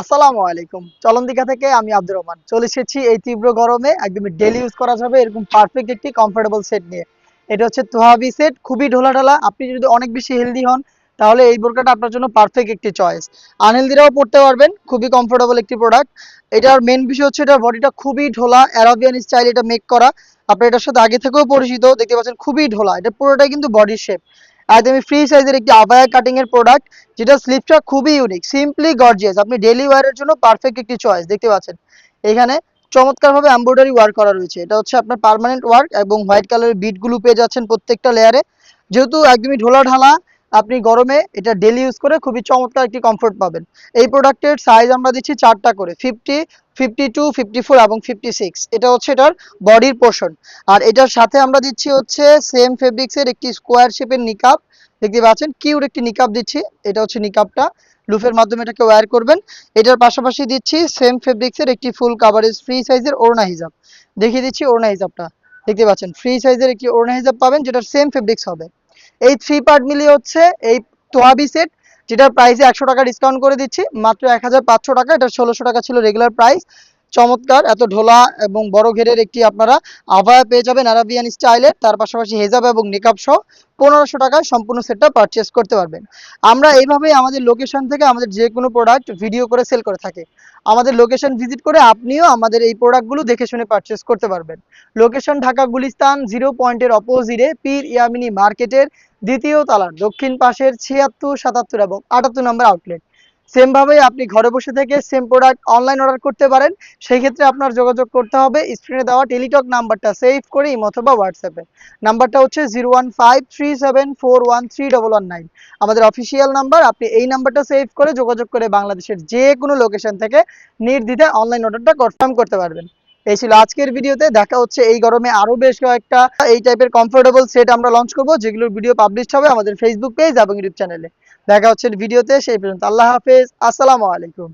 আসসালামু আলাইকুম। চলন দিঘা থেকে আমি আব্দুর রহমান। চলে এসেছি এই তীব্র গরমে একদমই ডেলি ইউজ করা যাবে এরকম পারফেক্ট একটি কমফোর্টেবল সেট নিয়ে। এটা হচ্ছে তোহাবি সেট খুবই ঢোলা ঢালা আপনি যদি অনেক বেশি হেলদি হন, তাহলে এই বোরকাটা আপনার জন্য পারফেক্ট একটি চয়েস আনহেলদিরাও পড়তে পারবেন, খুবই কমফোর্টেবল একটি প্রোডাক্ট এটার মেন বিষয় হচ্ছে এটার বডিটা খুবই ঢোলা অ্যারাবিয়ান স্টাইল এটা মেক করা। আপনি এটার সাথে আগে থেকেও পরিচিত, দেখতে পাচ্ছেন খুবই ঢোলা। এটা পুরোটাই কিন্তু বডি শেপ একদমই ফ্রি সাইজের একটি আবায়া কাটিং এর প্রোডাক্ট যেটা স্লিপটা খুবই ইউনিক সিম্পলি গর্জিয়াস আপনি ডেলি ওয়ারের জন্য পারফেক্ট একটি চয়েস দেখতে পাচ্ছেন। এখানে চমৎকারভাবে এমব্রয়ডারি ওয়ার্ক করা রয়েছে, এটা হচ্ছে আপনার পার্মানেন্ট ওয়ার্ক এবং হোয়াইট কালারের বিটগুলো পেয়ে যাচ্ছেন প্রত্যেকটা লেয়ারে যেহেতু একদমই ঢোলা ঢালা আপনি গরমে এটা ডেলি ইউজ করে খুবই চমৎকার একটি কমফোর্ট পাবেন। এই প্রোডাক্টের সাইজ আমরা দিচ্ছি চারটা করে fifty fifty two fifty four এবং ফিফটি সিক্স এটা হচ্ছে এটার বডির পোর্শন আর এটার সাথে আমরা দিচ্ছি হচ্ছে সেম ফেব্রিক্সের একটি স্কোয়ার শেপের নিকাপ দেখতে পাচ্ছেন কিউর একটি নিকাপ দিচ্ছি। এটা হচ্ছে নিকাপটা লুফের মাধ্যমে এটাকে ওয়্যার করবেন। এটার পাশাপাশি দিচ্ছি সেম ফেব্রিক্সের একটি ফুল কাভারেজ ফ্রি সাইজের ওড়না হিজাব দেখিয়ে দিচ্ছি ওড়না হিজাবটা দেখতে পাচ্ছেন ফ্রি সাইজের একটি ওড়না হিজাব পাবেন, যেটার সেম ফেব্রিক্স হবে। এই থ্রি পার্ট মিলিয়ে হচ্ছে এই তোয়াবি সেট যেটার প্রাইসে একশো টাকা ডিসকাউন্ট করে দিচ্ছি, মাত্র এক হাজার পাঁচশো টাকা, এটা ষোলোশো টাকা ছিল রেগুলার প্রাইস চমৎকার, এত ঢোলা এবং বড় ঘেরের একটি আপনারা আভায়া পেয়ে যাবেন আরাবিয়ান স্টাইলের তার পাশাপাশি হেজাব এবং নিকাব সহ পনেরোশো টাকায় সম্পূর্ণ সেটটা পারচেস করতে পারবেন। আমরা এইভাবে আমাদের লোকেশন থেকে আমাদের যে কোনো প্রোডাক্ট ভিডিও করে সেল করে থাকি। আমাদের লোকেশন ভিজিট করে আপনিও আমাদের এই প্রোডাক্টগুলো দেখে শুনে পারচেস করতে পারবেন। লোকেশন ঢাকা গুলিস্তান জিরো পয়েন্টের অপোজিটে পীর ইয়ামিনী মার্কেটের দ্বিতীয় তালার দক্ষিণ পাশের ছিয়াত্তর, সাতাত্তর এবং আটাত্তর নম্বর আউটলেট সেম ভাবে আপনি ঘরে বসে থেকে সেম প্রোডাক্ট অনলাইন অর্ডার করতে পারেন। সেই ক্ষেত্রে আপনার যোগাযোগ করতে হবে। স্ক্রিনে দেওয়া টেলিটক নাম্বারটা সেভ করে অথবা হোয়াটসঅ্যাপে নাম্বারটা হচ্ছে zero one five three seven four one three double one nine আমাদের অফিসিয়াল নাম্বার, আপনি এই নাম্বারটা সেভ করে যোগাযোগ করে বাংলাদেশের যে কোনো লোকেশন থেকে নির্দ্বিধায় অনলাইন অর্ডারটা কনফার্ম করতে পারবেন। এই ছিল আজকের ভিডিওতে। দেখা হচ্ছে এই গরমে আরও বেশ কয়েকটা এই টাইপের কমফোর্টেবল সেট আমরা লঞ্চ করব, যেগুলোর ভিডিও পাবলিশ হবে আমাদের ফেসবুক পেজ এবং ইউটিউব চ্যানেলে দেখা হচ্ছে ভিডিওতে, সেই পর্যন্ত আল্লাহ হাফেজ। আসসালামু আলাইকুম।